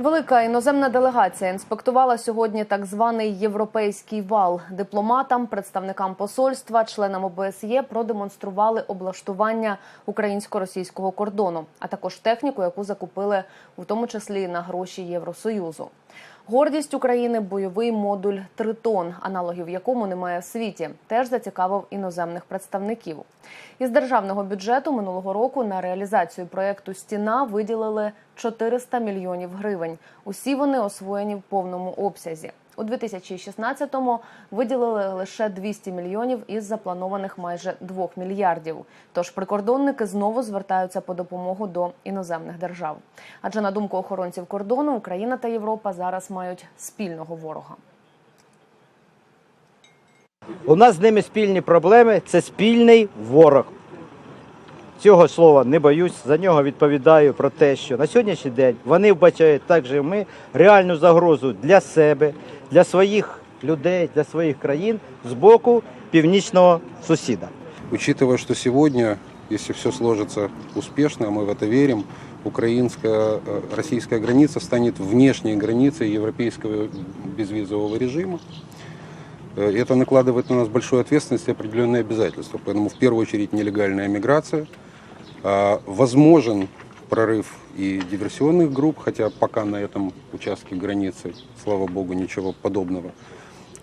Велика іноземна делегація інспектувала сьогодні так званий європейський вал. Дипломатам, представникам посольства, членам ОБСЄ продемонстрували облаштування українсько-російського кордону, а також техніку, яку закупили у тому числі на гроші Євросоюзу. Гордість України бойовий модуль Тритон, аналогів якому немає в світі, теж зацікавив іноземних представників. Із державного бюджету минулого року на реалізацію проєкту Стіна виділили 400 мільйонів гривень. Усі вони освоєні в повному обсязі. У 2016-му виділили лише 200 мільйонів із запланованих майже 2 мільярдів. Тож прикордонники знову звертаються по допомогу до іноземних держав. Адже на думку охоронців кордону, Україна та Європа зараз мають спільного ворога. У нас з ними спільні проблеми це спільний ворог. Цього слова не боюсь, за нього відповідаю про те, що на сьогоднішній день вони вбачають так же ми реальну загрозу для себе, для своїх людей, для своїх країн з боку північного сусіда. Учитывая, что сегодня, если все сложится успешно, а мы в это верим, украинско-российская граница станет внешней границей европейского безвизового режима. Э, Это накладывает на нас большую ответственность и определенные обязательства. Поэтому в первую очередь нелегальная миграция. А, Возможен прорыв и диверсионных групп, хотя пока на этом участке границы, слава богу, ничего подобного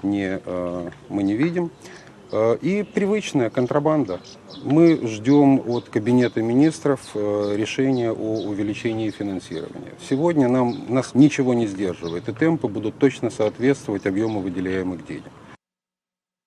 не, э, мы не видим. Э, И привычная контрабанда. Мы ждем от Кабинета министров э, решения о увеличении финансирования. Сегодня нам, нас ничего не сдерживает, и темпы будут точно соответствовать объему выделяемых денег.